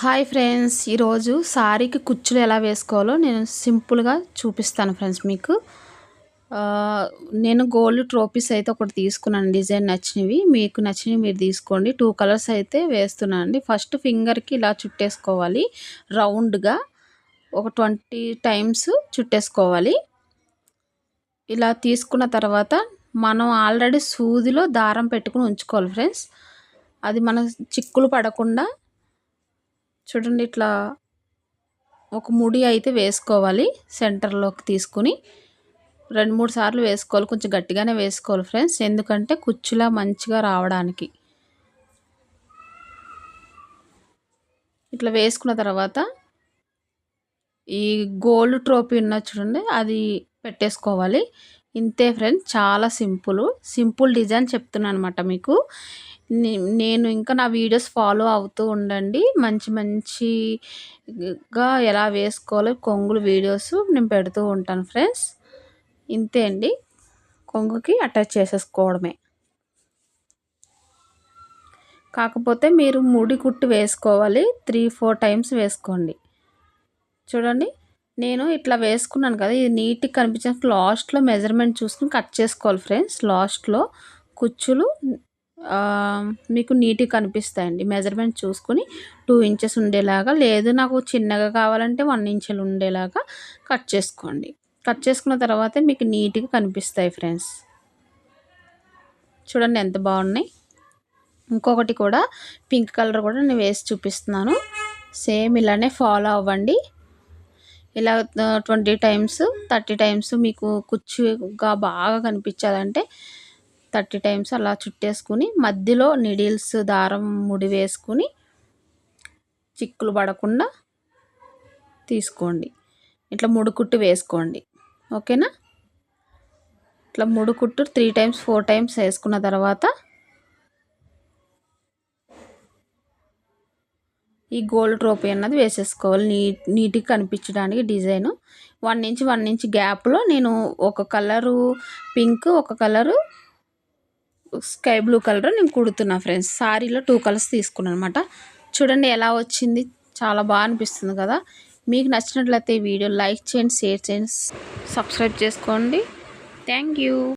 Hi friends ఈరోజు సారీకి కుచ్చులు ఎలా వేసుకోవాలో నేను సింపుల్గా చూపిస్తాను ఫ్రెండ్స్ మీకు. నేను గోల్డ్ ట్రోపీస్ అయితే ఒకటి తీసుకున్నాను డిజైన్ నచ్చినవి. మీకు నచ్చినవి మీరు తీసుకోండి. టూ కలర్స్ అయితే వేస్తున్నాను అండి ఫస్ట్ ఫింగర్కి ఇలా చుట్టేసుకోవాలి. రౌండ్గా ఒక ట్వంటీ టైమ్స్ చుట్టేసుకోవాలి. ఇలా తీసుకున్న తర్వాత మనం ఆల్రెడీ సూదిలో దారం పెట్టుకుని ఉంచుకోవాలి ఫ్రెండ్స్. అది మన చిక్కులు పడకుండా చూడండి ఇట్లా ఒక ముడి అయితే వేసుకోవాలి సెంటర్లోకి తీసుకుని. రెండు మూడు సార్లు వేసుకోవాలి కొంచెం గట్టిగానే వేసుకోవాలి ఫ్రెండ్స్. ఎందుకంటే కుచ్చులా మంచిగా రావడానికి. ఇట్లా వేసుకున్న తర్వాత ఈ గోల్డ్ ట్రోపీ ఉన్న చూడండి అది పెట్టేసుకోవాలి. ఇంతే ఫ్రెండ్స్ చాలా సింపుల్. సింపుల్ డిజైన్ చెప్తున్నాను అనమాట మీకు. నేను ఇంకా నా వీడియోస్ ఫాలో అవుతూ ఉండండి. మంచి మంచిగా ఎలా వేసుకోవాలో కొంగులు వీడియోస్ నేను పెడుతూ ఉంటాను ఫ్రెండ్స్. ఇంతే అండి. కొంగుకి అటాచ్ చేసేసుకోవడమే. కాకపోతే మీరు ముడి కుట్టు వేసుకోవాలి. త్రీ ఫోర్ టైమ్స్ వేసుకోండి. చూడండి. నేను ఇట్లా వేసుకున్నాను కదా ఇది నీట్గా కనిపించిన లాస్ట్లో మెజర్మెంట్ చూసుకుని కట్ చేసుకోవాలి ఫ్రెండ్స్. లాస్ట్లో కుచ్చులు మీకు నీట్గా కనిపిస్తాయండి. మెజర్మెంట్ చూసుకొని టూ ఇంచెస్ ఉండేలాగా లేదు నాకు చిన్నగా కావాలంటే వన్ ఇంచెలు ఉండేలాగా కట్ చేసుకోండి. కట్ చేసుకున్న తర్వాత మీకు నీట్గా కనిపిస్తాయి ఫ్రెండ్స్. చూడండి ఎంత బాగున్నాయి. ఇంకొకటి కూడా పింక్ కలర్ కూడా నేను వేసి చూపిస్తున్నాను. సేమ్ ఇలానే ఫాలో అవ్వండి. ఇలా ట్వంటీ టైమ్స్ థర్టీ టైమ్స్ మీకు కుచ్చుగా బాగా కనిపించాలంటే థర్టీ టైమ్స్ అలా చుట్టేసుకుని మధ్యలో నిడిల్స్ దారం ముడి వేసుకుని చిక్కులు పడకుండా తీసుకోండి. ఇట్లా ముడుకుట్టు వేసుకోండి. ఓకేనా? ఇట్లా ముడుకుట్టు త్రీ టైమ్స్ ఫోర్ టైమ్స్ వేసుకున్న తర్వాత ఈ గోల్డ్ ట్రోపీ అన్నది వేసేసుకోవాలి. నీట్ నీట్గా కనిపించడానికి design one inch one inch గ్యాప్లో నేను ఒక కలరు పింక్ ఒక కలరు స్కై బ్లూ కలర్ నేను కుడుతున్నా ఫ్రెండ్స్. శారీలో టూ కలర్స్ తీసుకున్నాను అనమాట చూడండి ఎలా వచ్చింది. చాలా బాగా అనిపిస్తుంది కదా. మీకు నచ్చినట్లయితే ఈ వీడియో లైక్ చేయండి షేర్ చేయండి సబ్స్క్రైబ్ చేసుకోండి. థ్యాంక్